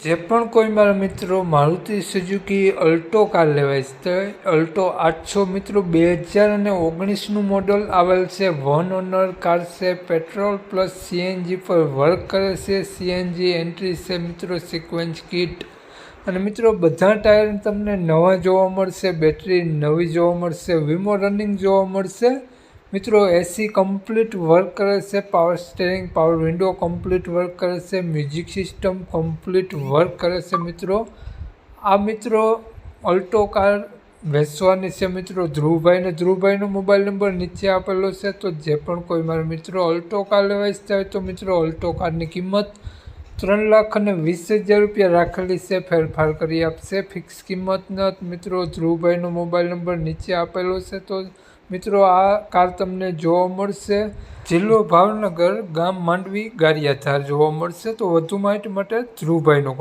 જે પણ કોઈ મારા મિત્રો મારુતિ સુઝુકી, અલ્ટો કાર લેવાય છે, અલ્ટો આઠસો મિત્રો બે હજાર અને ઓગણીસનું મોડલ આવેલ છે વન ઓનર કાર છે પેટ્રોલ પ્લસ સીએનજી પર વર્ક કરે છે સીએનજી એન્ટ્રી છે, મિત્રો સિક્વન્સ કિટ અને મિત્રો, બધા ટાયર તમને નવા જોવા મળશે બેટરી નવી જોવા મળશે વીમો રનિંગ જોવા મળશે મિત્રો એસી કમ્પ્લીટ વર્ક કરે છે power steering power window complete work કરે છે મ્યુઝિક સિસ્ટમ કમ્પ્લીટ વર્ક કરે છે, મિત્રો. આ મિત્રો અલ્ટો કાર વેચવાની છે, મિત્રો. ધ્રુવભાઈને ધ્રુવભાઈનો મોબાઈલ નંબર નીચે આપેલો છે, તો જે પણ કોઈ મારા મિત્રો અલ્ટો કાર લેવા ઈચ્છતા હોય તો મિત્રો, અલ્ટો કારની કિંમત ત્રણ લાખ અને વીસ હજાર રૂપિયા રાખેલી છે, ફેરફાર કરી આપશે. ફિક્સ કિંમતના મિત્રો, ધ્રુવભાઈનો મોબાઈલ નંબર નીચે આપેલો છે, તો મિત્રો, આ કાર તમને જોવા મળશે. જિલ્લો ભાવનગર ગામ માંડવી ગારિયાધાર જોવા મળશે, તો વધુ માહિતી માટે ધ્રુવભાઈનો